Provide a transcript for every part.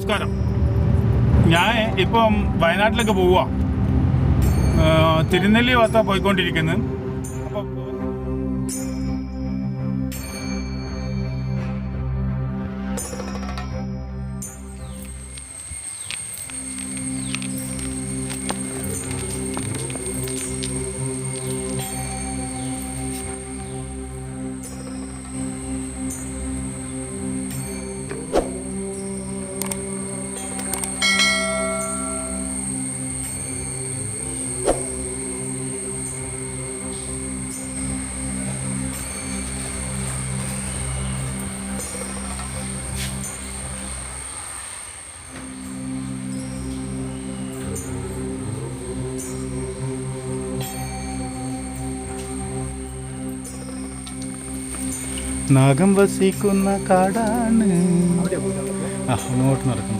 നമസ്കാരം. ഞാൻ ഇപ്പം വയനാട്ടിലേക്ക് പോവുക തിരുനെല്ലി ഭാഗത്താണ് പോയിക്കൊണ്ടിരിക്കുന്നത് നാഗം വസിക്കുന്ന കാടാണ്. അങ്ങോട്ട് നടക്കുന്നു.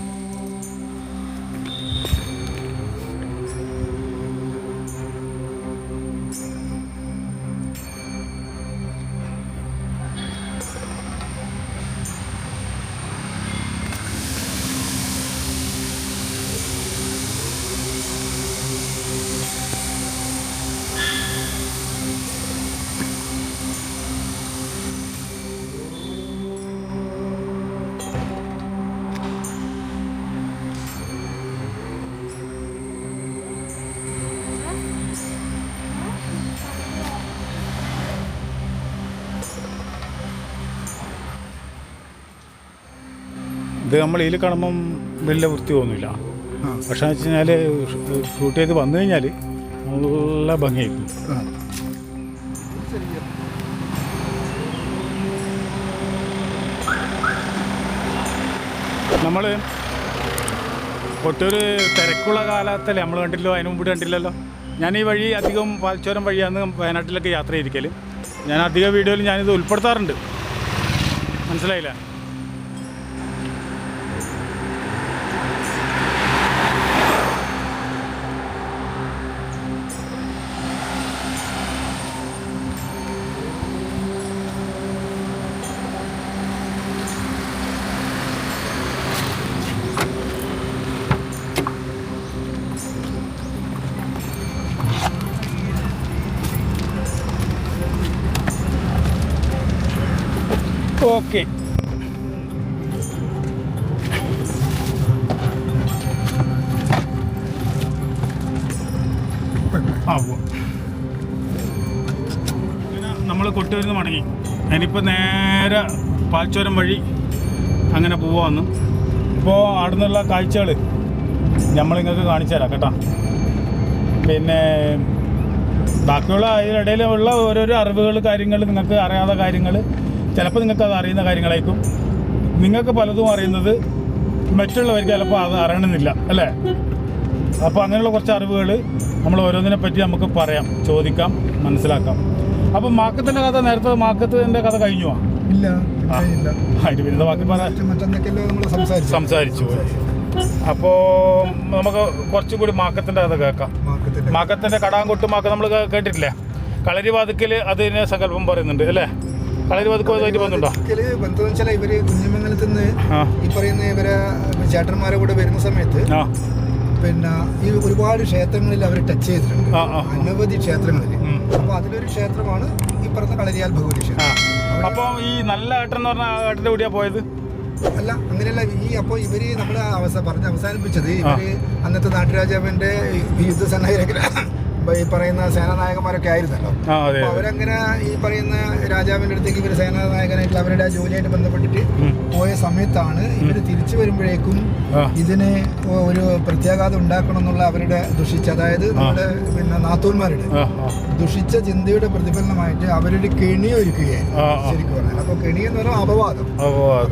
ഇത് നമ്മൾ ഇതിൽ കാണുമ്പം വലിയ വൃത്തി തോന്നില്ല പക്ഷെ എന്ന് വെച്ച് കഴിഞ്ഞാൽ ഷൂട്ട് ചെയ്ത് വന്നു കഴിഞ്ഞാൽ നല്ല ഭംഗിയായിരിക്കും. നമ്മൾ ഒട്ടൊരു തിരക്കുള്ള കാലത്തല്ലേ നമ്മൾ കണ്ടില്ലോ അതിനു മുമ്പ് കണ്ടില്ലല്ലോ ഞാൻ ഈ വഴി അധികം പാൽച്ചോരം വഴിയാണ് വയനാട്ടിലൊക്കെ യാത്ര ചെയ്തിരിക്കൽ ഞാൻ അധിക വീഡിയോയിൽ ഞാനിത് ഉൾപ്പെടുത്താറുണ്ട്. മനസ്സിലായില്ല? ആ നമ്മൾ കൊട്ടുവരുന്ന് മടങ്ങി. ഇനിയിപ്പോൾ നേരെ പാൽച്ചോരം വഴി അങ്ങനെ പോവാന്ന്. ഇപ്പോൾ അവിടെ നിന്നുള്ള കാഴ്ചകൾ നമ്മൾ നിങ്ങൾക്ക് കാണിച്ചു തരാം കേട്ടോ. പിന്നെ ബാക്കിയുള്ള അതിനിടയിൽ ഉള്ള ഓരോരോ അറിവുകൾ കാര്യങ്ങൾ നിങ്ങൾക്ക് അറിയാത്ത കാര്യങ്ങൾ ചിലപ്പോൾ നിങ്ങൾക്ക് അത് അറിയുന്ന കാര്യങ്ങളായിരിക്കും. നിങ്ങൾക്ക് പലതും അറിയുന്നത് മറ്റുള്ളവർക്ക് ചിലപ്പോൾ അത് അറിയണമെന്നില്ല അല്ലേ? അപ്പോൾ അങ്ങനെയുള്ള കുറച്ച് അറിവുകൾ നമ്മൾ ഓരോന്നിനെ പറ്റി നമുക്ക് പറയാം ചോദിക്കാം മനസ്സിലാക്കാം. അപ്പം മാക്കത്തിന്റെ കഥ നേരത്തെ മാക്കത്തിന്റെ കഥ കഴിഞ്ഞു ഇല്ല പിന്നെ ബാക്കി പറയാം സംസാരിച്ചു അപ്പോൾ നമുക്ക് കുറച്ചും കൂടി മാക്കത്തിന്റെ കഥ കേൾക്കാം. മാക്കത്തിന്റെ കടാങ്കൊട്ട് മാക്ക നമ്മൾ കേട്ടിട്ടില്ലേ? കളരി വാതുക്കൽ അതിനെ സങ്കല്പം പറയുന്നുണ്ട് അല്ലേ? കളരി വാതുക്ക് പോയിട്ട് വന്നിട്ടുണ്ടോ? ഒരിക്കൽ ബന്ധം വെച്ചാൽ ഇവർ കുഞ്ഞുമംഗലത്ത് നിന്ന് ഈ പറയുന്ന ഇവരെ ചേട്ടന്മാരെ കൂടെ വരുന്ന സമയത്ത് പിന്നെ ഈ ഒരുപാട് ക്ഷേത്രങ്ങളിൽ അവർ ടച്ച് ചെയ്തിട്ടുണ്ട്. അനവധി ക്ഷേത്രങ്ങളിൽ. അപ്പൊ അതിലൊരു ക്ഷേത്രമാണ് ഈ പറഞ്ഞ കളരിയാൽ ഭഗവതി ക്ഷേത്രം. അപ്പോൾ ഈ നല്ല ഏട്ടൻ എന്ന് പറഞ്ഞ ആ ഏട്ടന്റെ എവിടെയാണ് പോയത്? അല്ല അങ്ങനെയല്ല. ഈ അപ്പോൾ ഇവർ നമ്മൾ അവസ പറഞ്ഞ് അവസാനിപ്പിച്ചത് ഇവർ അന്നത്തെ നാട്ടുരാജാവിന്റെ യുദ്ധസന്നായകര ഈ പറയുന്ന സേനാനായകന്മാരൊക്കെ ആയിരുന്നല്ലോ. അപ്പൊ അവരങ്ങനെ ഈ പറയുന്ന രാജാവിന്റെ അടുത്തേക്ക് ഇവർ സേനാനായകനായിട്ടുള്ള അവരുടെ ജോലിയായിട്ട് ബന്ധപ്പെട്ടിട്ട്. പോയ സമയത്താണ് ഇവർ തിരിച്ചു വരുമ്പോഴേക്കും ഇതിനെ ഒരു പ്രത്യാഘാതം ഉണ്ടാക്കണം എന്നുള്ള അവരുടെ ദുഷിച്ച അതായത് നമ്മുടെ പിന്നെ നാത്തൂന്മാരുടെ ദുഷിച്ച ചിന്തയുടെ പ്രതിഫലനമായിട്ട് അവരൊരു കെണി ഒരുക്കുകയായിരുന്നു ആ. ശരിക്കും പറഞ്ഞാൽ. അപ്പോൾ കെണി എന്ന് പറഞ്ഞാൽ അപവാദം.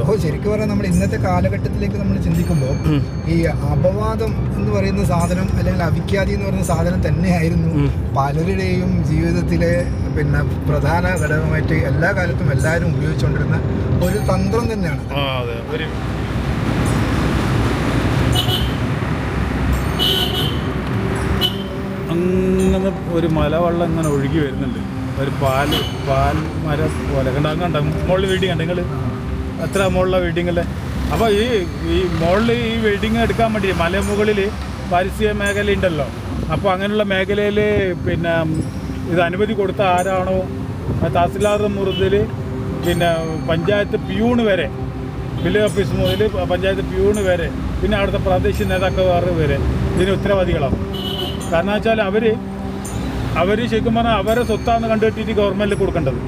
അപ്പോൾ ശരിക്കും പറഞ്ഞാൽ നമ്മൾ ഇന്നത്തെ കാലഘട്ടത്തിലേക്ക് നമ്മൾ ചിന്തിക്കുമ്പോൾ ഈ അപവാദം എന്ന് പറയുന്ന സാധനം അല്ലെങ്കിൽ അവിഖ്യാതി എന്ന് പറയുന്ന സാധനം തന്നെയായിരുന്നു. പലരുടെയും ജീവിതത്തിലെ പിന്നെ പ്രധാന ഘടകമായിട്ട് എല്ലാ കാലത്തും എല്ലാവരും ഉപയോഗിച്ചുകൊണ്ടിരുന്ന ഒരു തന്ത്രം തന്നെയാണ് അങ്ങനെ ഒരു മലവെള്ളം ഇങ്ങനെ ഒഴുകി വരുന്നുണ്ട്. ഒരു പാൽ പാൽ മരം പോലെ. കണ്ട കണ്ട? മുകളിൽ വീഡിയോ കണ്ട നിങ്ങൾ എത്ര മുകളിലെ അല്ലേ അപ്പോൾ ഈ ഈ മുകളിൽ ഈ വെഡിങ് എടുക്കാൻ വേണ്ടി മലമുകളിൽ പാരിസ്ഥിതിക മേഖല ഉണ്ടല്ലോ. അപ്പോൾ അങ്ങനെയുള്ള മേഖലയിൽ പിന്നെ ഇത് അനുമതി കൊടുത്ത ആരാണോ? തഹസിൽദാർ മുറുതിൽ പിന്നെ പഞ്ചായത്ത് പ്യൂണ് വരെ വില്ലേജ് ഓഫീസ് മുതൽ പഞ്ചായത്ത് പ്യൂണ് വരെ പിന്നെ അവിടുത്തെ പ്രാദേശിക നേതാക്കന്മാർ വരെ ഇതിന് ഉത്തരവാദികളാണ്. കാരണം വെച്ചാൽ അവർ അവർ ശരിക്കും പറഞ്ഞാൽ അവരെ സ്വത്താന്ന് കണ്ടുകെട്ടിയിട്ട് ഗവൺമെന്റിൽ കൊടുക്കേണ്ടത്.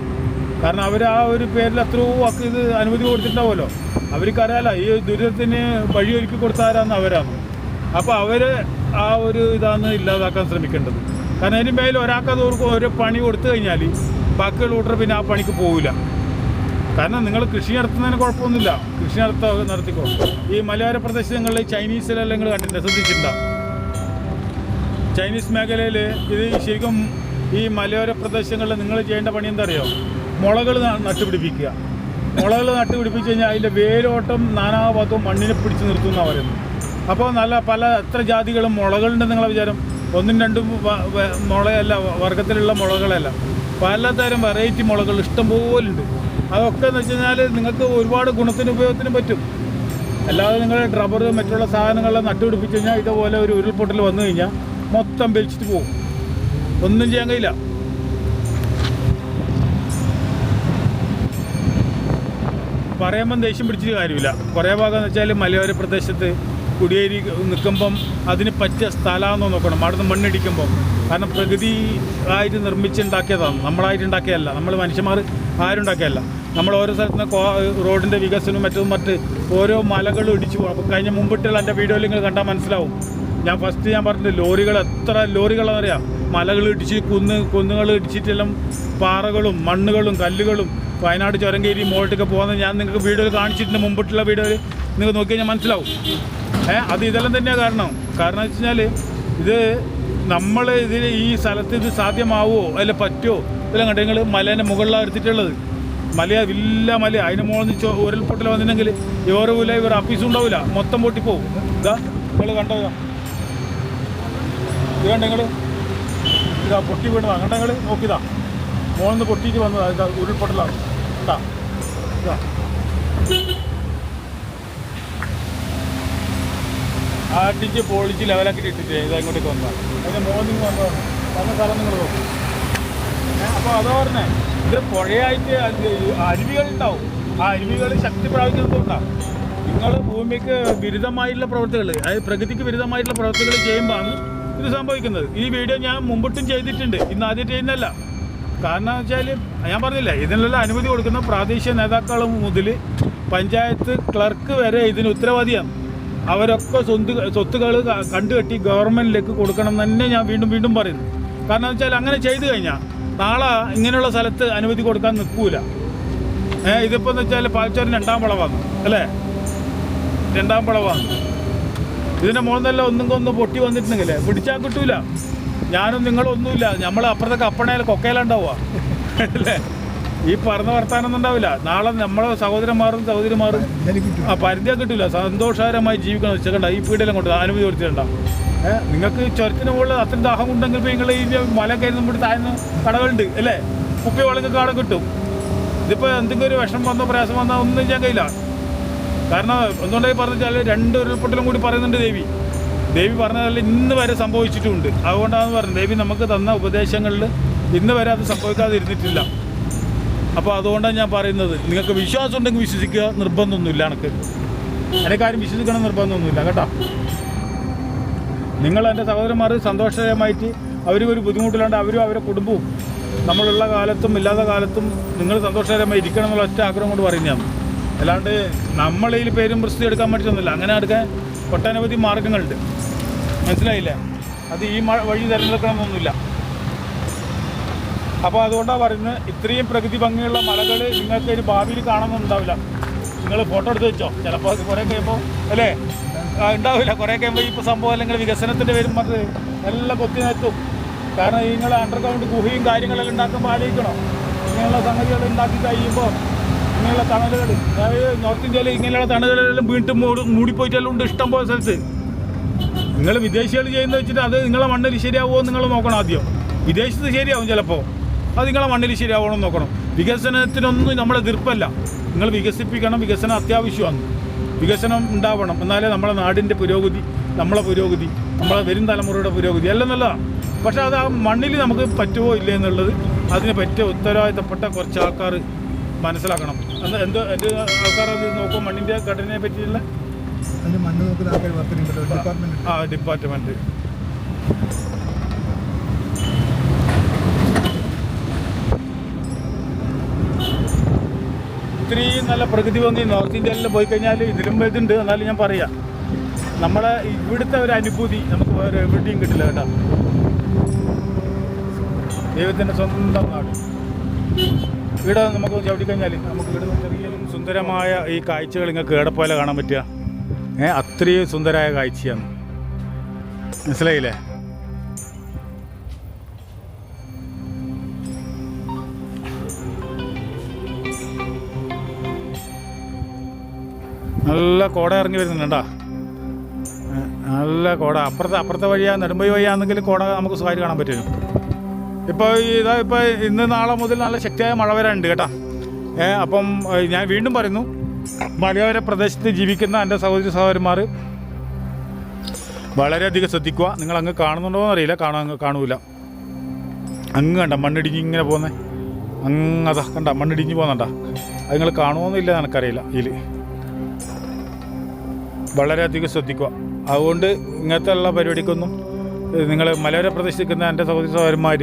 കാരണം അവർ ആ ഒരു പേരിൽ അത്രയോ ഒക്കെ ഇത് അനുമതി കൊടുത്തിട്ടുണ്ടാവുമല്ലോ. അവർക്കറിയാലോ ഈ ദുരിതത്തിന് വഴിയൊരുക്കി കൊടുത്താരാന്ന് അവരാണ്. അപ്പോൾ അവർ ആ ഒരു ഇതാണ് ഇല്ലാതാക്കാൻ ശ്രമിക്കേണ്ടത്. കാരണം അതിന് മേലെ ഒരാൾക്ക് അത് ഒരു- പണി കൊടുത്തു കഴിഞ്ഞാൽ ബാക്കിയുള്ള കൂട്ടർ പിന്നെ ആ പണിക്ക് പോവില്ല. കാരണം നിങ്ങൾ കൃഷി നടത്തുന്നതിന് കുഴപ്പമൊന്നുമില്ല. കൃഷി നടത്ത നടത്തിക്കോ. ഈ മലയോര പ്രദേശങ്ങളിൽ ചൈനീസിലെല്ലാം നിങ്ങൾ കണ്ടിട്ടുണ്ട് ശ്രദ്ധിച്ചിട്ടുണ്ടോ? ചൈനീസ് മേഖലയിൽ ഇത് ശരിക്കും ഈ മലയോര പ്രദേശങ്ങളിൽ നിങ്ങൾ ചെയ്യേണ്ട പണി എന്താ അറിയോ മുളകൾ നട്ടുപിടിപ്പിക്കുക. മുളകൾ നട്ടുപിടിപ്പിച്ച് കഴിഞ്ഞാൽ അതിന്റെ വേരോട്ടം നാനാഭാഗത്തും മണ്ണിനെ പിടിച്ച് നിർത്തും പറയുന്നത്. അപ്പോൾ നല്ല പല എത്ര ജാതികളും മുളകളുണ്ട് നിങ്ങളെ വിചാരം? ഒന്നും രണ്ടും മുളയല്ല വർഗത്തിലുള്ള മുളകളല്ല. പലതരം വെറൈറ്റി മുളകൾ ഇഷ്ടംപോലുണ്ട് അതൊക്കെ എന്ന് വെച്ച് കഴിഞ്ഞാൽ നിങ്ങൾക്ക് ഒരുപാട് ഗുണത്തിന് ഉപയോഗത്തിനും പറ്റും. അല്ലാതെ നിങ്ങൾ റബ്ബർ മറ്റുള്ള സാധനങ്ങളെല്ലാം നട്ടുപിടിപ്പിച്ച് കഴിഞ്ഞാൽ ഇതുപോലെ ഒരു ഉരുൾപൊട്ടൽ വന്നു കഴിഞ്ഞാൽ മൊത്തം വലിച്ചിട്ട് പോകും. ഒന്നും ചെയ്യാൻ കഴിയില്ല. പറയുമ്പം ദേഷ്യം പിടിച്ചിട്ട് കാര്യമില്ല. കുറേ ഭാഗം എന്ന് വെച്ചാൽ മലയോര പ്രദേശത്ത് കുടിയേറി നിൽക്കുമ്പം അതിന് പറ്റിയ സ്ഥലമാണെന്ന് നോക്കണം. അവിടുന്ന് മണ്ണിടിക്കുമ്പം. കാരണം പ്രകൃതി ആയിട്ട് നിർമ്മിച്ചുണ്ടാക്കിയതാണ്. നമ്മളായിട്ട് ഉണ്ടാക്കിയതല്ല നമ്മൾ മനുഷ്യന്മാർ ആരും ഉണ്ടാക്കിയതല്ല നമ്മൾ ഓരോ സ്ഥലത്ത് നിന്ന് റോഡിന്റെ വികസനവും മറ്റും മറ്റ് ഓരോ മലകളും ഇടിച്ചു പോകും അപ്പോൾ കഴിഞ്ഞ മുമ്പിട്ടുള്ള എന്റെ വീഡിയോയിൽ നിങ്ങൾ കണ്ടാൽ മനസ്സിലാവും. ഞാൻ ഫസ്റ്റ് ഞാൻ പറഞ്ഞിട്ട് ലോറികൾ എത്ര ലോറികളെന്നറിയാം മലകൾ ഇടിച്ച് കുന്ന് കുന്നുകൾ ഇടിച്ചിട്ടെല്ലാം പാറകളും മണ്ണുകളും കല്ലുകളും വയനാട് ചുരങ്കേരി മുകളിലേക്ക് പോകുന്നത് ഞാൻ നിങ്ങൾക്ക് വീഡിയോയിൽ കാണിച്ചിട്ടുണ്ട്. മുമ്പിട്ടുള്ള വീഡിയോയിൽ നിങ്ങൾ നോക്കി കഴിഞ്ഞാൽ മനസ്സിലാവും. അത് ഇതെല്ലാം തന്നെയാണ് കാരണം. കാരണം വെച്ച് കഴിഞ്ഞാൽ ഇത് നമ്മൾ ഇതിൽ ഈ സ്ഥലത്ത് ഇത് സാധ്യമാവുമോ അല്ല പറ്റുമോ ഇതെല്ലാം കണ്ടു നിങ്ങൾ മലേന്റെ മുകളിലാണ് എടുത്തിട്ടുള്ളത്. മല വലിയ മല അതിന് മുകളിൽ നിന്ന് ഉരുൾപൊട്ടൽ വന്നിട്ടുണ്ടെങ്കിൽ ഇവറില്ല ഇവർ അപ്പീസും ഉണ്ടാവില്ല മൊത്തം പൊട്ടിപ്പോവും. ഇതാ നിങ്ങൾ കണ്ടോ ഇതാ? കണ്ടെങ്കിൽ ഇതാ പൊട്ടി വീണതാ. കണ്ടെങ്കിൽ നോക്കിതാ മുകളിൽ നിന്ന് പൊട്ടിയിട്ട് വന്നതാ. ഇതാ ഉരുൾപൊട്ടലാണ് കേട്ടാ ഇതാ. ആട്ടിച്ച് പൊളിച്ച് ലെവലാക്കി ഇട്ടിട്ട് ഇത് അങ്ങോട്ടേക്ക് വന്നതാണ്. അതിന്റെ മോർണിംഗ് വന്നതാണ്. വന്ന സ്ഥലം നിങ്ങൾ നോക്കും അപ്പോൾ അതാ പറഞ്ഞേ ഇത് പുഴയായിട്ട് അരുവികൾ ഉണ്ടാവും ആ അരുവികൾ ശക്തി പ്രാപിക്കുന്നതുകൊണ്ടാണ് നിങ്ങൾ ഭൂമിക്ക് വിരുദ്ധമായിട്ടുള്ള പ്രവർത്തികൾ അതായത് പ്രകൃതിക്ക് വിരുദ്ധമായിട്ടുള്ള പ്രവർത്തികൾ ചെയ്യുമ്പോഴാണ് ഇത് സംഭവിക്കുന്നത്. ഈ വീഡിയോ ഞാൻ മുമ്പിട്ടും ചെയ്തിട്ടുണ്ട്. ഇന്ന് ആദ്യം ചെയ്യുന്നതല്ല. കാരണം വെച്ചാൽ ഞാൻ പറഞ്ഞില്ല ഇതിനുള്ള അനുമതി കൊടുക്കുന്ന പ്രാദേശിക നേതാക്കൾ മുതൽ പഞ്ചായത്ത് ക്ലർക്ക് വരെ ഇതിന് ഉത്തരവാദിയാണ്. അവരൊക്കെ സ്വന്ത് സ്വത്തുകൾ കണ്ടുകെട്ടി ഗവൺമെന്റിലേക്ക് കൊടുക്കണം തന്നെ ഞാൻ വീണ്ടും വീണ്ടും പറയുന്നു. കാരണം എന്ന് വെച്ചാൽ അങ്ങനെ ചെയ്തു കഴിഞ്ഞാൽ നാളെ ഇങ്ങനെയുള്ള സ്ഥലത്ത് അനുമതി കൊടുക്കാൻ നിൽക്കൂല. ഏ ഇതിപ്പോൾ എന്ന് വെച്ചാൽ പാൽച്ചോരൻ രണ്ടാം വിളവാണ് അല്ലേ? രണ്ടാം വിളവാണ്. ഇതിന്റെ മുകളിൽ ഒന്നും കൊന്ന് പൊട്ടി വന്നിട്ടുണ്ടെങ്കിലേ പിടിച്ചാൽ കിട്ടൂല. ഞാനും നിങ്ങളും ഒന്നുമില്ല. നമ്മൾ അപ്പുറത്തെ കപ്പണയിൽ കൊക്കയിലുണ്ടാവുക. അല്ലേ? ഈ പറഞ്ഞ വർത്താനൊന്നും ഉണ്ടാവില്ല. നാളെ നമ്മളെ സഹോദരന്മാരും സഹോദരിമാരും ആ പരിധിയാ കിട്ടില്ല സന്തോഷകരമായി ജീവിക്കണം. വെച്ചേക്കണ്ട ഈ പീഡിയെല്ലാം കൊണ്ട് അനുമതി കൊടുത്തിട്ടുണ്ട? നിങ്ങൾക്ക് ചുരത്തിന് മുകളിൽ അത്രയും ദാഹം ഉണ്ടെങ്കിൽ നിങ്ങൾ ഈ മല കയറുമ്പോൾ താഴ്ന്ന കടകളുണ്ട് അല്ലേ? കുപ്പി വളങ്ങൾക്ക് കാട കിട്ടും. ഇതിപ്പോൾ എന്തെങ്കിലും ഒരു വിഷം വന്നോ പ്രയാസം വന്നോ ഒന്നും ചെയ്യാൻ കഴിയില്ല കാരണം എന്തുകൊണ്ടായി പറഞ്ഞാൽ രണ്ട് ഉരുൾപൊട്ടലും കൂടി പറയുന്നുണ്ട് ദേവി. ദേവി പറഞ്ഞതല്ല ഇന്ന് വരെ സംഭവിച്ചിട്ടുമുണ്ട് അതുകൊണ്ടാണ് പറഞ്ഞത്. ദേവി നമുക്ക് തന്ന ഉപദേശങ്ങളിൽ ഇന്ന് വരെ അത് സംഭവിക്കാതിരുന്നിട്ടില്ല. അപ്പോൾ അതുകൊണ്ടാണ് ഞാൻ പറയുന്നത്. നിങ്ങൾക്ക് വിശ്വാസം ഉണ്ടെങ്കിൽ വിശ്വസിക്കുക നിർബന്ധമൊന്നുമില്ല എനിക്ക്. കാര്യം വിശ്വസിക്കണം നിർബന്ധമൊന്നുമില്ല കേട്ടോ. നിങ്ങൾ എന്റെ സഹോദരന്മാർ സന്തോഷകരമായിട്ട് അവരും ഒരു ബുദ്ധിമുട്ടില്ലാണ്ട് അവരും അവരുടെ കുടുംബവും നമ്മളുള്ള കാലത്തും ഇല്ലാത്ത കാലത്തും നിങ്ങൾ സന്തോഷകരമായി ഇരിക്കണം എന്നുള്ള ഒറ്റ ആഗ്രഹം കൊണ്ട് പറയുന്നതാണ്. അല്ലാണ്ട് നമ്മളതിൽ പേരും പ്രസിദ്ധി എടുക്കാൻ പറ്റുന്നില്ല അങ്ങനെ എടുക്കാൻ ഒട്ടനവധി മാർഗങ്ങളുണ്ട് മനസ്സിലായില്ലേ? അത് ഈ വഴി തിരഞ്ഞെടുക്കണമെന്നൊന്നുമില്ല. അപ്പോൾ അതുകൊണ്ടാണ് പറയുന്നത് ഇത്രയും പ്രകൃതി ഭംഗിയുള്ള മലകൾ നിങ്ങൾക്ക് ഒരു ഭാവിയിൽ കാണുന്നുണ്ടാവില്ല നിങ്ങൾ ഫോട്ടോ എടുത്ത് വെച്ചോ. ചിലപ്പോൾ അത് കുറേ കഴിയുമ്പോൾ അല്ലേ? ഉണ്ടാവില്ല. കുറേ കഴിയുമ്പോൾ ഇപ്പോൾ സംഭവം അല്ലെങ്കിൽ വികസനത്തിന്റെ പേരും മറ്റ് എല്ലാം കൊത്തി നിർത്തും കാരണം നിങ്ങൾ അണ്ടർഗ്രൗണ്ട് ഗുഹയും കാര്യങ്ങളെല്ലാം ഉണ്ടാക്കുമ്പോൾ ആലോചിക്കണം? ഇങ്ങനെയുള്ള സംഗതികൾ ഉണ്ടാക്കി കഴിയുമ്പോൾ ഇങ്ങനെയുള്ള തണലുകൾ അതായത് നോർത്ത് ഇന്ത്യയിൽ ഇങ്ങനെയുള്ള തണലുകളെല്ലാം വീണ്ടും മൂടി മൂടിപ്പോയിട്ടെല്ലാം ഉണ്ട് ഇഷ്ടം പോലെ സ്ഥലത്ത്. നിങ്ങൾ വിദേശികൾ ചെയ്യുന്നത് വെച്ചിട്ട് അത് നിങ്ങളെ മണ്ണിൽ ശരിയാവുമോ നിങ്ങൾ നോക്കണം ആദ്യം. വിദേശത്ത് ശരിയാവും ചിലപ്പോൾ അത് നിങ്ങളെ മണ്ണിൽ ശരിയാവണം നോക്കണം. വികസനത്തിനൊന്നും നമ്മൾ എതിർപ്പല്ല. നിങ്ങൾ വികസിപ്പിക്കണം വികസനം അത്യാവശ്യമാണ്. വികസനം ഉണ്ടാവണം. എന്നാലേ നമ്മളെ നാടിന്റെ പുരോഗതി നമ്മളെ പുരോഗതി നമ്മളെ വരും തലമുറയുടെ പുരോഗതി എല്ലാം നല്ലതാണ് പക്ഷേ അത് ആ മണ്ണിൽ നമുക്ക് പറ്റുമോ ഇല്ലേ എന്നുള്ളത് അതിന് പറ്റിയ ഉത്തരവാദിത്തപ്പെട്ട കുറച്ച് ആൾക്കാർ മനസ്സിലാക്കണം. എന്ന് എന്തോ എന്റെ ആൾക്കാർ അത് നോക്കുമ്പോൾ മണ്ണിന്റെ ഘടനയെ പറ്റിയുള്ള ആ ഡിപ്പാർട്ട്മെന്റ് ഇത്രയും നല്ല പ്രകൃതി ഭംഗി നോർത്ത് ഇന്ത്യയിൽ പോയി കഴിഞ്ഞാൽ ഇതിലും ഇതുണ്ട് എന്നാലും ഞാൻ പറയാം. നമ്മളെ ഇവിടുത്തെ ഒരു അനുഭൂതി നമുക്ക് വേറെ എവിടെയും കിട്ടില്ല കേട്ടോ. ദൈവത്തിന്റെ സ്വന്തം നാട്. ഇവിടെ നമുക്ക് ചവിട്ടിക്കഴിഞ്ഞാൽ നമുക്ക് ഇവിടെ ചെറിയ സുന്ദരമായ ഈ കാഴ്ചകൾ നിങ്ങൾക്ക് എവിടെ കാണാൻ പറ്റുക. ഏഹ് അത്രയും സുന്ദരമായ കാഴ്ചയാണ്. മനസ്സിലായില്ലേ? കോട ഇറങ്ങി വരുന്നുണ്ടാ നല്ല കോട. അപ്പുറത്തെ അപ്പുറത്തെ വഴിയാ നെടുമ്പൈ വഴിയാണെങ്കിൽ കോട നമുക്ക് സുഖമായിട്ട് കാണാൻ പറ്റും. ഇപ്പോൾ ഇതാ ഇപ്പോൾ ഇന്ന് നാളെ മുതൽ നല്ല ശക്തിയായ മഴ വരാനുണ്ട് കേട്ടോ. ഏ അപ്പം ഞാൻ വീണ്ടും പറയുന്നു മലയോര പ്രദേശത്ത് ജീവിക്കുന്ന എന്റെ സഹോദരി സഹോദരന്മാർ വളരെയധികം ശ്രദ്ധിക്കുക. നിങ്ങൾ അങ്ങ് കാണുന്നുണ്ടോ എന്നറിയില്ല കാണാൻ കാണൂല. അങ്ങ് കണ്ട മണ്ണിടിഞ്ഞ് ഇങ്ങനെ പോകുന്നത് അങ്ങതാ കണ്ട മണ്ണിടിഞ്ഞ് പോകുന്നുണ്ടാ അത് നിങ്ങൾ കാണുമോന്നില്ല എനിക്കറിയില്ല ഇതിൽ വളരെയധികം ശ്രദ്ധിക്കുക. അതുകൊണ്ട് ഇങ്ങനത്തെ ഉള്ള പരിപാടിക്കൊന്നും നിങ്ങൾ മലയോര പ്രദേശിക്കുന്ന എന്റെ സഹോദരി സഹോദരന്മാർ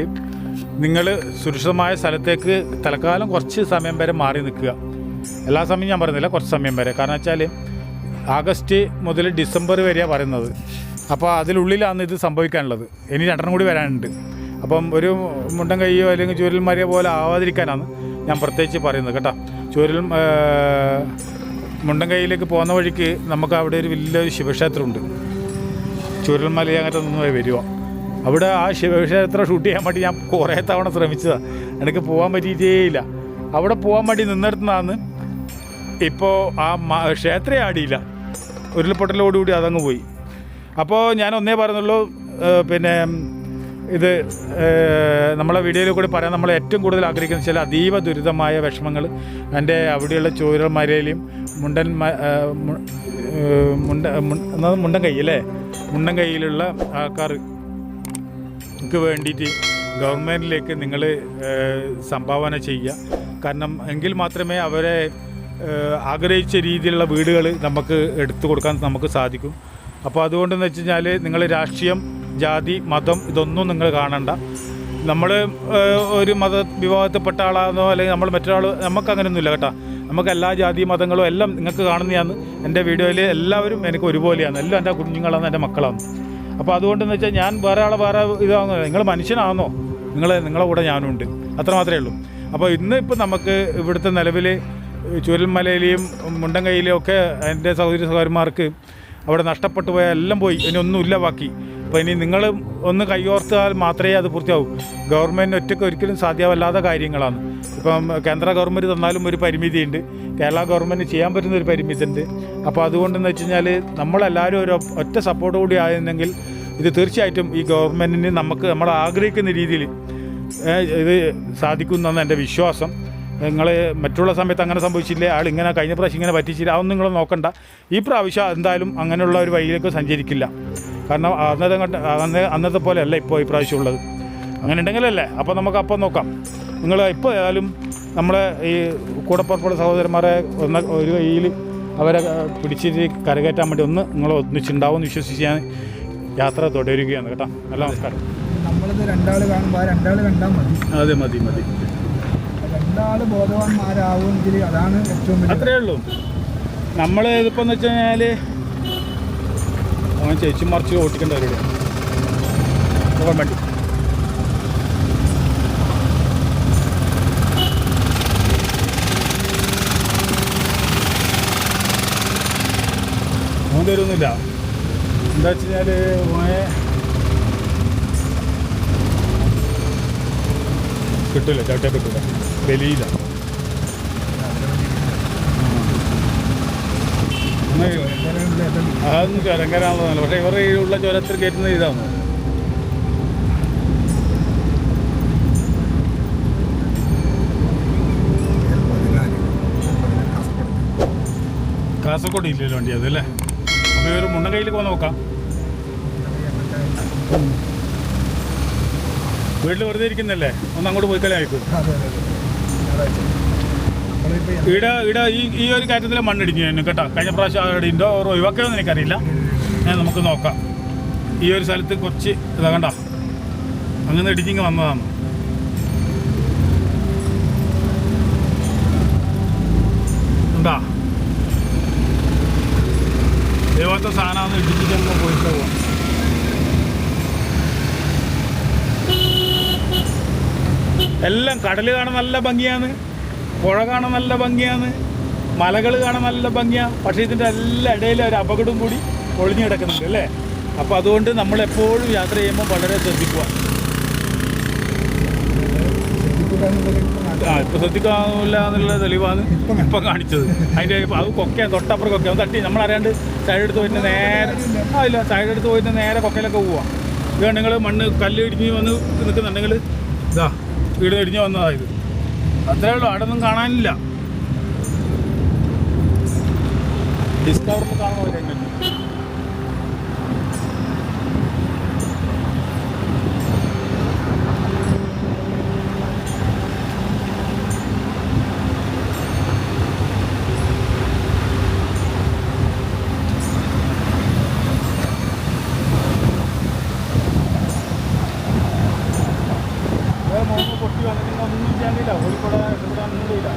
നിങ്ങൾ സുരക്ഷിതമായ സ്ഥലത്തേക്ക് തൽക്കാലം കുറച്ച് സമയം വരെ മാറി നിൽക്കുക. എല്ലാ സമയം ഞാൻ പറയുന്നില്ല കുറച്ച് സമയം വരെ. കാരണം വെച്ചാൽ ആഗസ്റ്റ് മുതൽ ഡിസംബർ വരെയാണ് പറയുന്നത്. അപ്പോൾ അതിനുള്ളിലാണ് ഇത് സംഭവിക്കാനുള്ളത്. ഇനി രണ്ടെണ്ണം കൂടി വരാനുണ്ട്. അപ്പം ഒരു മുണ്ടൻ കയ്യോ അല്ലെങ്കിൽ ചൂരൽമാരിയോ പോലെ ആവാതിരിക്കാനാണ് ഞാൻ പ്രത്യേകിച്ച് പറയുന്നത്. കേട്ടോ. ചൂരൽ മുണ്ടൻകൈയിലേക്ക് പോകുന്ന വഴിക്ക് നമുക്ക് അവിടെ ഒരു വലിയൊരു ശിവക്ഷേത്രമുണ്ട്. ചുരൽമല അങ്ങനത്തെ നിന്ന് വരിക. അവിടെ ആ ശിവക്ഷേത്രം ഷൂട്ട് ചെയ്യാൻ വേണ്ടി ഞാൻ കുറേ തവണ ശ്രമിച്ചതാണ് എനിക്ക് പോകാൻ പറ്റിയിട്ടേയില്ല. അവിടെ പോകാൻ വേണ്ടി നിന്നിടത്തുനിന്നാണ് ഇപ്പോൾ ആ മ- ക്ഷേത്രേ ആടിയില്ല. ഉരുൾപൊട്ടലോടുകൂടി അതങ്ങ് പോയി. അപ്പോൾ ഞാൻ ഒന്നേ പറഞ്ഞുള്ളൂ പിന്നെ ഇത് നമ്മളെ വീഡിയോയിൽ കൂടി പറയാൻ നമ്മൾ ഏറ്റവും കൂടുതൽ ആഗ്രഹിക്കുന്ന ചില അതീവ ദുരിതമായ വിഷമങ്ങൾ എന്റെ അവിടെയുള്ള ചോരന്മാരെയും മുണ്ടൻ മുണ്ട എന്നത് മുണ്ടൻ കൈ അല്ലേ? മുണ്ടൻ കൈയിലുള്ള ആൾക്കാർക്ക് വേണ്ടിയിട്ട് ഗവൺമെന്റിലേക്ക് നിങ്ങൾ സംഭാവന ചെയ്യുക. കാരണം എങ്കിൽ മാത്രമേ അവരെ ആഗ്രഹിച്ച രീതിയിലുള്ള വീടുകൾ നമുക്ക് എടുത്തു കൊടുക്കാൻ നമുക്ക് സാധിക്കും. അപ്പോൾ അതുകൊണ്ടെന്ന് വെച്ച് കഴിഞ്ഞാൽ നിങ്ങൾ രാഷ്ട്രീയം ജാതി മതം ഇതൊന്നും നിങ്ങൾ കാണണ്ട. നമ്മൾ ഒരു മത വിഭാഗത്തിൽപ്പെട്ട ആളാണോ അല്ലെങ്കിൽ നമ്മൾ മറ്റൊരാൾ നമുക്ക് അങ്ങനെയൊന്നുമില്ല കേട്ടോ. നമുക്ക് എല്ലാ ജാതി മതങ്ങളും എല്ലാം നിങ്ങൾക്ക് കാണുന്നതാണ്. എന്റെ വീഡിയോയിൽ എല്ലാവരും എനിക്ക് ഒരുപോലെയാണ്. എല്ലാം എന്റെ കുഞ്ഞുങ്ങളാണ് എന്റെ മക്കളാണ്. അപ്പോൾ അതുകൊണ്ടെന്ന് വെച്ചാൽ ഞാൻ വേറെ ആളെ വേറെ ഇതാകുന്നത് നിങ്ങൾ മനുഷ്യനാണോ? നിങ്ങൾ നിങ്ങളെ കൂടെ ഞാനുണ്ട് അത്ര മാത്രമേ ഉള്ളൂ. അപ്പോൾ ഇന്ന് ഇപ്പോൾ നമുക്ക് ഇവിടുത്തെ നിലവിൽ ചുരൽമലയിലെയും മുണ്ടങ്കയിലെയും ഒക്കെ എന്റെ സഹോദരി സഹോദരന്മാർക്ക് അവിടെ നഷ്ടപ്പെട്ടു പോയ എല്ലാം പോയി. ഇനി ഒന്നും ഇല്ല ബാക്കി. അപ്പോൾ ഇനി നിങ്ങൾ ഒന്ന് കൈയോർത്താൽ മാത്രമേ അത് പൂർത്തിയാവൂ. ഗവൺമെന്റ് ഒറ്റയ്ക്ക് ഒരിക്കലും സാധ്യമല്ലാത്ത കാര്യങ്ങളാണ്. ഇപ്പം കേന്ദ്ര ഗവൺമെന്റ് തന്നാലും ഒരു പരിമിതിയുണ്ട്. കേരള ഗവൺമെന്റ് ചെയ്യാൻ പറ്റുന്ന ഒരു പരിമിതിയുണ്ട്. അപ്പോൾ അതുകൊണ്ടെന്ന് വെച്ച് കഴിഞ്ഞാൽ നമ്മളെല്ലാവരും ഒരു ഒറ്റ സപ്പോർട്ട് കൂടി ആയിരുന്നെങ്കിൽ ഇത് തീർച്ചയായിട്ടും ഈ ഗവൺമെന്റിന് നമുക്ക് നമ്മൾ ആഗ്രഹിക്കുന്ന രീതിയിൽ ഇത് സാധിക്കുമെന്നാണ് എന്റെ വിശ്വാസം. നിങ്ങൾ മറ്റുള്ള സമയത്ത് അങ്ങനെ സംഭവിച്ചില്ല? ആൾ ഇങ്ങനെ കഴിഞ്ഞ പ്രാവശ്യം ഇങ്ങനെ പറ്റിച്ചില്ല? അതൊന്നും നിങ്ങൾ നോക്കണ്ട. ഈ പ്രാവശ്യം എന്തായാലും അങ്ങനെയുള്ള ഒരു വഴിയിലേക്ക് സഞ്ചരിക്കില്ല. കാരണം അന്നത്തെ അന്ന് അന്നത്തെ പോലെ അല്ല ഇപ്പോൾ ഈ പ്രാവശ്യം ഉള്ളത്. അങ്ങനെ ഉണ്ടെങ്കിലല്ലേ അപ്പോൾ നമുക്ക് അപ്പം നോക്കാം. നിങ്ങൾ ഇപ്പോൾ ഏതായാലും നമ്മളെ ഈ കൂടപ്പുറപ്പുള്ള സഹോദരന്മാരെ ഒന്ന് ഒരു കയ്യിൽ അവരെ പിടിച്ചിട്ട് കരകയറ്റാൻ വേണ്ടി ഒന്ന് നിങ്ങൾ ഒന്നിച്ചുണ്ടാവും എന്ന് വിശ്വസിച്ച് ഞാൻ യാത്ര തുടരുകയാണ് കേട്ടോ. നല്ല നമസ്കാരം. നമ്മളിത് രണ്ടാൾ കാണുമ്പോൾ രണ്ടാൾ കണ്ടാൽ മതി. അതെ മതി മതി. രണ്ടാൾ ബോധവാന്മാരാവുമെങ്കിൽ അതാണ് ഏറ്റവും അത്രേ ഉള്ളൂ. നമ്മൾ ഇതിപ്പോൾ എന്ന് വെച്ച് കഴിഞ്ഞാൽ അവൻ ചേച്ചി മറിച്ച് ഓട്ടിക്കേണ്ട പരിപാടി പോകാൻ എന്താ വെച്ച് കഴിഞ്ഞാൽ ഓനെ കിട്ടില്ല ചവിട്ടേ കിട്ടില്ല അങ്ങനെ അതൊന്നും ചുരങ്കരാണെന്ന് പക്ഷേ ഇവരുടെ ഉള്ള ചുരത്തിൽ കയറ്റുന്ന ഇതാണ്. കാസർഗോഡ് ഇല്ലല്ലോ വണ്ടി അതല്ലേ അപ്പോൾ ഈ കയ്യിൽ മുണ്ടകയിലേക്ക് നോക്കാം. വീട്ടിൽ വെറുതെ ഇരിക്കുന്നല്ലേ? ഒന്ന് അങ്ങോട്ട് പോയി കളയായിരിക്കും അതെ. ഇവിടെ ഇവിടെ ഈ ഈ ഒരു കയറ്റത്തിൽ മണ്ണിടിഞ്ഞു തന്നെ കേട്ടോ. കഴിഞ്ഞ പ്രാവശ്യം അവിടെ ഉണ്ടോ ഒഴിവാക്കിയോ എനിക്കറിയില്ല. ഞാൻ നമുക്ക് നോക്കാം. ഈ ഒരു സ്ഥലത്ത് കുറച്ച് ഇതാ കണ്ട? അങ്ങനെ ഇടിഞ്ഞിങ്ങ് വന്നതാണ്. ഉണ്ടാ ഇതുപോലത്തെ സാധനമാണ് ഇടിച്ചിട്ട് നമ്മൾ പോയിട്ട് പോവാം. എല്ലാം കടൽ കാണാൻ നല്ല ഭംഗിയാണ് പുഴ കാണാൻ നല്ല ഭംഗിയാണ് മലകൾ കാണാൻ നല്ല ഭംഗിയാണ് പക്ഷേ ഇതിന്റെ എല്ലാ ഇടയിലും ഒരു അപകടം കൂടി ഒളിഞ്ഞു കിടക്കുന്നുണ്ട് അല്ലേ? അപ്പോൾ അതുകൊണ്ട് നമ്മൾ എപ്പോഴും യാത്ര ചെയ്യുമ്പോൾ വളരെ ശ്രദ്ധിക്കുക. ആ ഇപ്പം ഇപ്പോൾ ശ്രദ്ധിക്കാനില്ല എന്നുള്ള തെളിവാണ് ഇപ്പം കാണിച്ചത്. അതിന്റെ അത് കൊക്കയാണ് തൊട്ടപ്പുറം കൊക്കയാണ് തട്ടി നമ്മളറിയാണ്ട് സൈഡ് എടുത്ത് പോയിട്ട് നേരെ ആ ഇല്ല സൈഡ് എടുത്ത് പോയിട്ട് നേരെ കൊക്കയിലൊക്കെ പോവാം. ഇതാണ് നിങ്ങൾ മണ്ണ് കല്ല് ഇടിഞ്ഞ് വന്ന് നിൽക്കുന്നുണ്ടെങ്കിൽ ഇതാ. വീട് ഇടിഞ്ഞു വന്നതാ ഇത്. അത്രേ ഉള്ളൂ. അവിടെ ഒന്നും കാണാനില്ല ഡിസ്കവറിൽ കാണുന്ന പോലെ തന്നെ വേറെ മുഖം പൊട്ടി വന്നിട്ട് ഒന്നും ചെയ്യാനില്ല ഓടിക്കൂടെ എടുക്കാനൊന്നും ഇല്ല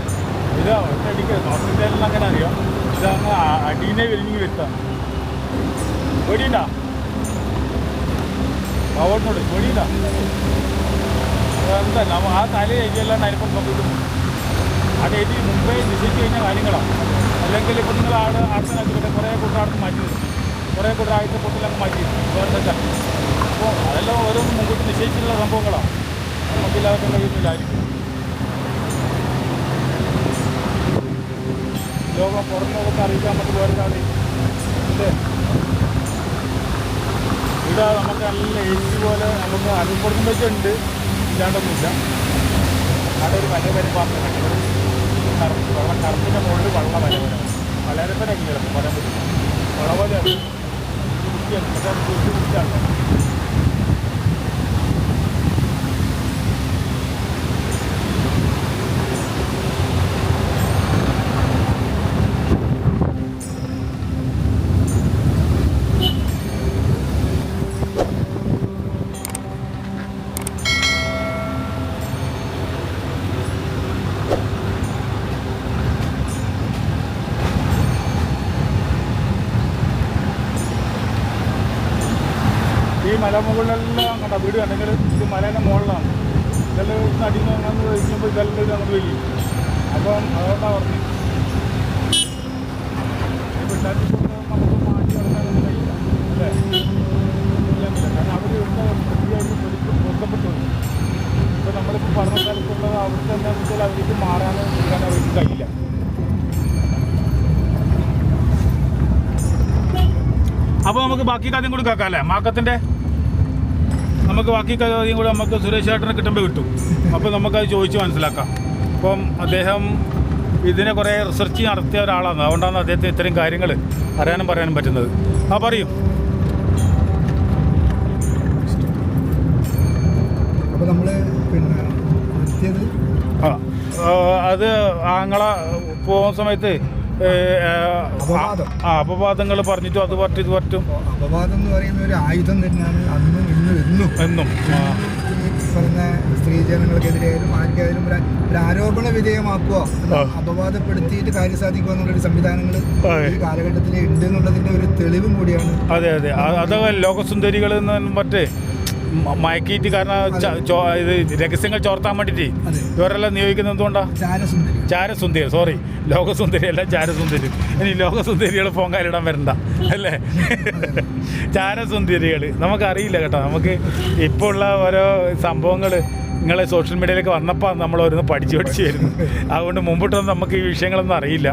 ഇത് ഒറ്റയടിക്ക് ഹോസ്പിറ്റലിൽ അങ്ങനെ അറിയാം ഇതങ്ങ് അ- അടീനെ വിരിഞ്ഞ് വരുത്താം പേടിയുണ്ടാ പവറിനോട് പേടിയുണ്ടാ എന്താ നമ്മ ആ എഴുതിയല്ലാണ്ട് അതിനിപ്പം നോക്കിയിട്ട് അത് എഴുതി മുമ്പേ വിസിറ്റ് കഴിഞ്ഞ കാര്യങ്ങളാണ്. അല്ലെങ്കിൽ ഇപ്പം നിങ്ങൾ ആട് ആടത്തിനാക്കിയിട്ട് കുറേ കൂട്ടർ മാറ്റി. കുറേ കൂട്ടം ആദ്യത്തെ കൂട്ടിലങ്ങ് മാറ്റി വേറെ വെച്ചാൽ അപ്പോൾ അതെല്ലാം ഓരോ മുൻകൂട്ടി നിശ്ചയിച്ചിട്ടുള്ള സംഭവങ്ങളാണ്. നമുക്കില്ലാതെ കഴിയുന്നില്ലായിരിക്കും. ലോകം പുറം ലോകത്ത് അറിയിക്കാൻ നമുക്ക് വേറെ അല്ലേ? ഇവിടെ നമുക്ക് നല്ല എഴുതി പോലെ നമുക്ക് അനുഭവം വെച്ചുണ്ട് ഇല്ലാണ്ടൊന്നുമില്ല. അവിടെ ഒരു മല വരെ പാത്രം വെള്ളം കറുപ്പിന്റെ മുകളിൽ വള്ള വരെ വളരെ തന്നെ കിടക്കും പറയാൻ പറ്റില്ല വെള്ളം പോലെ മലമുകളിലെല്ലാം കണ്ട വീട് അല്ലെങ്കിൽ ഇത് മലേന്റെ മുകളിലാണ്. ഇതെല്ലാം ഇവിടുന്ന് അടിയിൽ നിന്ന് കഴിക്കുമ്പോൾ ഇതെല്ലാം ഇത് നമുക്ക് വലിയ അപ്പം അതുകൊണ്ടാണ് പറഞ്ഞു. പിള്ളേർക്ക് നമുക്ക് അല്ലേ? കാരണം ഇപ്പോൾ അപ്പോൾ നമുക്ക് ബാക്കി കാര്യം കൂടി കേൾക്കാം അല്ലേ? മാക്കത്തിന്റെ നമുക്ക് ബാക്കി കാര്യം കൂടെ നമുക്ക് സുരേഷ് ചേട്ടന് കിട്ടുമ്പോൾ കിട്ടും. അപ്പോൾ നമുക്കത് ചോദിച്ച് മനസ്സിലാക്കാം. അപ്പം അദ്ദേഹം ഇതിനെ കുറേ റിസർച്ച് നടത്തിയ ഒരാളാണ്. അതുകൊണ്ടാണ് അദ്ദേഹത്തിന് ഇത്രയും കാര്യങ്ങൾ അറിയാനും പറയാനും പറ്റുന്നത്. ആ പറയും. അത് ആങ്ങളെ പോകുന്ന സമയത്ത് അപവാദങ്ങൾ പറഞ്ഞിട്ടും അത് പറ്റും ഇത് പറ്റും. അപവാദം എന്ന് പറയുന്ന ഒരു ആയുധം തന്നെയാണ് അന്നും ഇന്നും എന്നും. എന്നും പറഞ്ഞ സ്ത്രീജനങ്ങൾക്കെതിരെയായാലും ആർക്കായാലും ഒരു ആരോപണ വിധേയമാക്കുക. അപവാദപ്പെടുത്തിയിട്ട് കാര്യം സാധിക്കുക എന്നുള്ളൊരു സംവിധാനങ്ങൾ. ഈ കാലഘട്ടത്തിൽ ഉണ്ട് എന്നുള്ളതിന്റെ ഒരു തെളിവും കൂടിയാണ്. അതെ അതെ. അ- അതൊക്കെ ലോകസുന്ദരികൾ എന്ന് മറ്റേ മയക്കിയിട്ട് കാരണം രഹസ്യങ്ങൾ ചോർത്താൻ വേണ്ടിയിട്ട് ഇവരെല്ലാം നിയോഗിക്കുന്നത് എന്തുകൊണ്ടാണ് ചാരസുന്ദരി. ചാരസുന്ദരി സോറി ലോകസുന്ദരി അല്ല ചാരസുന്ദരി. ഇനി ലോകസുന്ദരികൾ പൊങ്കാലിടാൻ വരണ്ട അല്ലേ? ചാരസുന്ദരികൾ നമുക്കറിയില്ല കേട്ടോ നമുക്ക് ഇപ്പോൾ ഉള്ള ഓരോ സംഭവങ്ങൾ നിങ്ങളെ സോഷ്യൽ മീഡിയയിലേക്ക് വന്നപ്പോൾ നമ്മൾ ഓരോന്ന് പഠിച്ചു പഠിച്ചു വരുന്നു അതുകൊണ്ട് മുമ്പിട്ടൊന്നും നമുക്ക് ഈ വിഷയങ്ങളൊന്നും അറിയില്ല.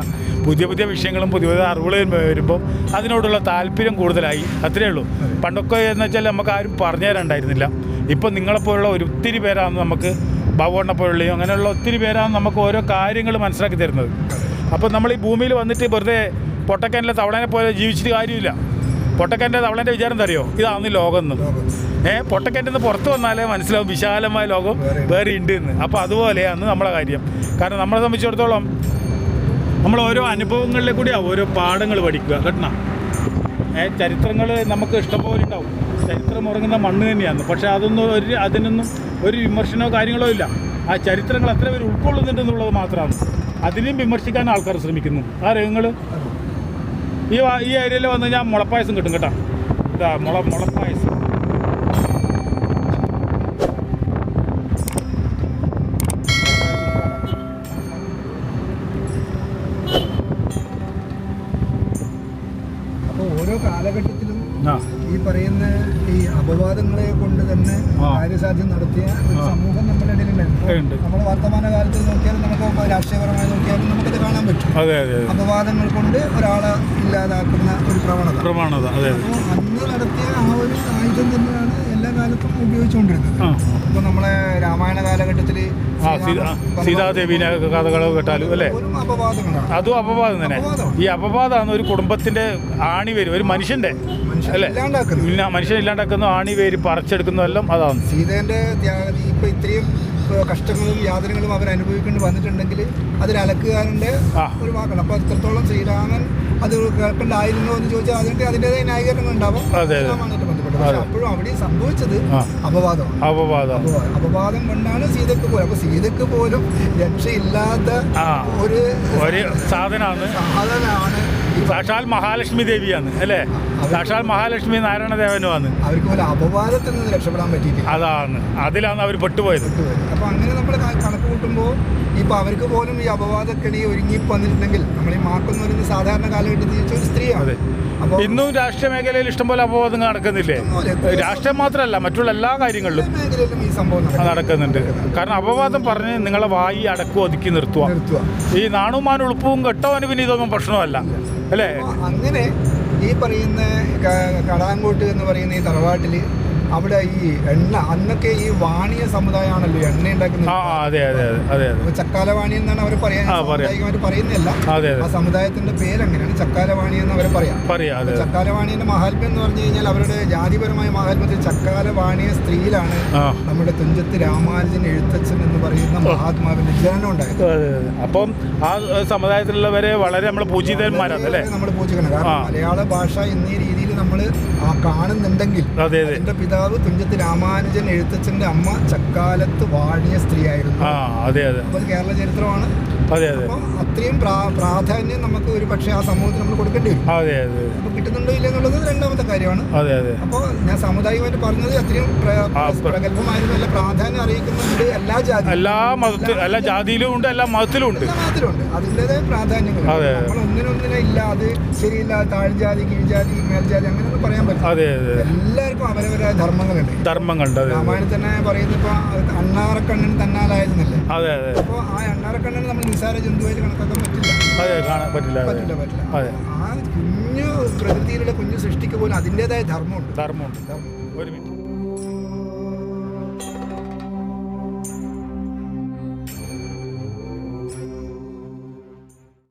പുതിയ പുതിയ വിഷയങ്ങളും പുതിയ പുതിയ അറിവുകളും വരുമ്പോൾ അതിനോടുള്ള താല്പര്യം കൂടുതലായി. അത്രയേ ഉള്ളൂ. പണ്ടൊക്കെ എന്ന് വെച്ചാൽ നമുക്ക് ആരും പറഞ്ഞു തരണ്ടായിരുന്നില്ല. ഇപ്പം നിങ്ങളെപ്പോലുള്ള ഒത്തിരി പേരാണ് നമുക്ക് ബാബുണ്ണ പോലുള്ളയും അങ്ങനെയുള്ള ഒത്തിരി പേരാണ് നമുക്ക് ഓരോ കാര്യങ്ങൾ മനസ്സിലാക്കി തരുന്നത്. അപ്പോൾ നമ്മൾ ഈ ഭൂമിയിൽ വന്നിട്ട് വെറുതെ പൊട്ടക്കനിലെ തവളനെ പോലെ ജീവിച്ചിട്ട് കാര്യമില്ല. പൊട്ടക്കന്റെ തവളന്റെ വിചാരം എന്താ അറിയോ? ഇതാന്ന് ലോകം എന്ന് ഏഹ് പൊട്ടക്കന്റെ നിന്ന് പുറത്ത് വന്നാലേ മനസ്സിലാവും വിശാലമായ ലോകം. വേറെ ഉണ്ട് എന്ന്. അപ്പോൾ അതുപോലെയാണ് നമ്മളെ കാര്യം. കാരണം നമ്മളെ സംബന്ധിച്ചിടത്തോളം നമ്മൾ ഓരോ അനുഭവങ്ങളിലെ കൂടിയാണ് ഓരോ പാഠങ്ങൾ പഠിക്കുക കേട്ടണ? ഏ ചരിത്രങ്ങൾ നമുക്ക് ഇഷ്ടംപോലെ ഉണ്ടാവും. ചരിത്രം ഉറങ്ങുന്ന മണ്ണ് തന്നെയാണ്. പക്ഷേ അതൊന്നും ഒരു അതിനൊന്നും ഒരു വിമർശനമോ കാര്യങ്ങളോ ഇല്ല. ആ ചരിത്രങ്ങൾ അത്ര പേര് ഉൾക്കൊള്ളുന്നുണ്ടെന്നുള്ളത് മാത്രമാണ്. അതിനെയും വിമർശിക്കാൻ ആൾക്കാർ ശ്രമിക്കുന്നു. ആ രംഗങ്ങൾ ഈ ഈ ഏരിയയിൽ വന്നു കഴിഞ്ഞാൽ മുളപ്പായസം കിട്ടും കേട്ടോ. ഇതാ മുള മുളപ്പായസം. കാലഘട്ടത്തിലും ഈ പറയുന്ന ഈ അപവാദങ്ങളെ കൊണ്ട് തന്നെ. കാര്യസാധ്യം നടത്തിയ ഒരു. സമൂഹം നമ്മുടെ ഇടയിലുണ്ട് ഉണ്ട്. നമ്മൾ വർത്തമാന കാലത്തിൽ നോക്കിയാലും നമുക്ക് രാഷ്ട്രീയപരമായി നോക്കിയാലും നമുക്കത് കാണാൻ പറ്റും അപവാദങ്ങൾ കൊണ്ട് ഒരാളെ ഇല്ലാതാക്കുന്ന ഒരു പ്രവണത പ്രവണത അന്ന് നടത്തിയ ആ ഒരു ആയുധം തന്നെയാണ് എല്ലാ കാലത്തും ഉപയോഗിച്ചുകൊണ്ടിരുന്നത്. ഇപ്പൊ നമ്മളെ രാമായണ കാലഘട്ടത്തിൽ സീതാദേവീനെ കഥകൾ കേട്ടാലും അല്ലേ? അതും അപവാദം തന്നെ. ഈ അപവാദമാണ് ഒരു കുടുംബത്തിന്റെ ആണി വരും ഒരു മനുഷ്യന്റെ അല്ലേ? മനുഷ്യൻ ഇല്ലാണ്ടാക്കുന്ന ആണി വേര് പറിച്ചെടുക്കുന്നതെല്ലാം അതാണ്. സീതേന്റെ ഇപ്പൊ ഇത്രയും കഷ്ടങ്ങളും യാതനകളും അവർ അനുഭവിക്കേണ്ടി വന്നിട്ടുണ്ടെങ്കിൽ അതിൽ അലക്കുകാരന്റെ ഒരു വാക്കാണ്. അപ്പൊ അത്രത്തോളം ശ്രീരാമൻ അത് കേൾക്കണ്ടായിരുന്നോ എന്ന് ചോദിച്ചാൽ അതിന്റെ അതിന്റെതായ ന്യായീകരണങ്ങൾ ഉണ്ടാവും അപ്പോഴും അവിടെ സംഭവിച്ചത് അപവാദമാണ്. അപവാദം. അപവാദം. കൊണ്ടാണ് സീതക്ക് പോലും അപ്പൊ സീതക്ക് പോലും രക്ഷയില്ലാത്ത ഒരു ഒരു സാധനമാണ് സാധനമാണ് സാക്ഷാൽ മഹാലക്ഷ്മി ദേവിയാണ് അല്ലേ? സാക്ഷാൽ മഹാലക്ഷ്മി നാരായണ ദേവനുമാണ് അവർക്ക് പോലെ അപവാദത്തിൽ നിന്ന് രക്ഷപ്പെടാൻ പറ്റിയിട്ടില്ല. അതാണ്. അതിലാണ് അവർ പെട്ടുപോയത്. അപ്പൊ അങ്ങനെ നമ്മൾ കണക്ക് കൂട്ടുമ്പോൾ ഇപ്പൊ അവർക്ക് പോലും ഈ അപവാദക്കണി ഒരുങ്ങി വന്നിട്ടുണ്ടെങ്കിൽ നമ്മൾ ഈ മാക്കെന്ന് പറയുന്നത് സാധാരണ കാലഘട്ടത്തിൽ ജീവിച്ച ഒരു സ്ത്രീയാണ്. ഇന്നും രാഷ്ട്രീയ മേഖലയിൽ ഇഷ്ടംപോലെ അപവാദം നടക്കുന്നില്ലേ? രാഷ്ട്രീയം മാത്രമല്ല മറ്റുള്ള എല്ലാ കാര്യങ്ങളിലും നടക്കുന്നുണ്ട്. കാരണം അപവാദം പറഞ്ഞ് നിങ്ങളെ വായി അടക്കും ഒതുക്കി നിർത്തുക. ഈ നാണുമാനും ഉളുപ്പവും കെട്ടവന് പിന്നെ ഇതൊന്നും പ്രശ്നമല്ല. അല്ലേ? അങ്ങനെ ഈ പറയുന്ന കടാങ്കോട്ട് എന്ന് പറയുന്ന ഈ തറവാട്ടിൽ അവിടെ ഈ എണ്ണ അന്നൊക്കെ ഈ വാണിയ സമുദായമാണല്ലോ എണ്ണ ഉണ്ടാക്കുന്നത്. ചക്കാലവാണി എന്നാണ് അവർ പറയാൻ പറയുന്നില്ല ആ സമുദായത്തിന്റെ പേര് പേരങ്ങനെയാണ്? ചക്കാലവാണി എന്ന് അവർ പറയാം. ചക്കാലവാണിന്റെ മഹാത്മ്യം എന്ന് പറഞ്ഞു കഴിഞ്ഞാൽ അവരുടെ ജാതിപരമായ മഹാത്മ്യത്തിൽ ചക്കാലവാണിയ സ്ത്രീയിലാണ് നമ്മുടെ തുഞ്ചത്ത് രാമാനുജൻ എഴുത്തച്ഛൻ എന്ന് പറയുന്ന മഹാത്മാവിന്റെ ജനനം ഉണ്ടായത്. അപ്പം ആ സമുദായത്തിലുള്ളവരെ വളരെ നമ്മൾ പൂജിതന്മാരാണ് നമ്മൾ പൂജിക്കണം കാരണം മലയാള ഭാഷ എന്നീ രീതിയിൽ നമ്മൾ ആ കാണുന്നുണ്ടെങ്കിൽ എന്റെ പിതാവ് തുഞ്ചത്ത് രാമാനുജൻ എഴുത്തച്ഛന്റെ അമ്മ ചക്കാലത്ത് വാണിയ സ്ത്രീയായിരുന്നു. അപ്പൊ കേരള ചരിത്രമാണ്. അതെ അതെ. അപ്പോൾ അത്രയും പ്രാധാന്യം നമുക്ക് ഒരു പക്ഷേ ആ സമൂഹത്തിൽ നമ്മൾ കൊടുക്കേണ്ടി വരും. അതെ അതെ. അപ്പൊ കിട്ടുന്നുണ്ടോ ഇല്ല എന്നുള്ളത് രണ്ടാമത്തെ കാര്യമാണ്. അതെ അതെ. അപ്പോൾ ഞാൻ സാമുദായികമായിട്ട് പറഞ്ഞത് അത്രയും പ്രഗത്ഭമായിരുന്നു അല്ല പ്രാധാന്യം അറിയിക്കുന്നുണ്ട് എല്ലാ ജാതി എല്ലാ മതത്തിൽ എല്ലാ ജാതിയിലും ഉണ്ട് എല്ലാ മതത്തിലും ഉണ്ട്. മതത്തിലുണ്ട് അതിന്റെതായ പ്രാധാന്യങ്ങൾ. നമ്മൾ ഒന്നിനൊന്നിനെ ഇല്ല അത് ശരിയില്ല താഴ്ജാതി കീഴ്ജാതി മേൽജാതി അങ്ങനെയൊന്നും പറയാൻ പറ്റില്ല. അതെ അതെ. എല്ലാവർക്കും അവരവരായ ധർമ്മങ്ങളുണ്ട്. ധർമ്മങ്ങളുണ്ട് അതെ തന്നെ പറയുന്നത് ഇപ്പൊ അണ്ണാറക്കണ്ണൻ തന്നാലായിരുന്നല്ലേ? അതെ അതെ. അപ്പോൾ ആ അണ്ണാറക്കണ്ണൻ നമ്മൾ നിസ്സാര ജന്തുവായിട്ട് കണക്കാക്കാൻ പറ്റില്ല. അതെ കാണാൻ പറ്റില്ല പറ്റില്ല പറ്റില്ല. ആ കുഞ്ഞു പ്രകൃതിയിലുള്ള കുഞ്ഞു സൃഷ്ടിക്ക് പോലും അതിന്റെതായ ധർമ്മമുണ്ട്. ധർമ്മമുണ്ട്. മിനിറ്റ്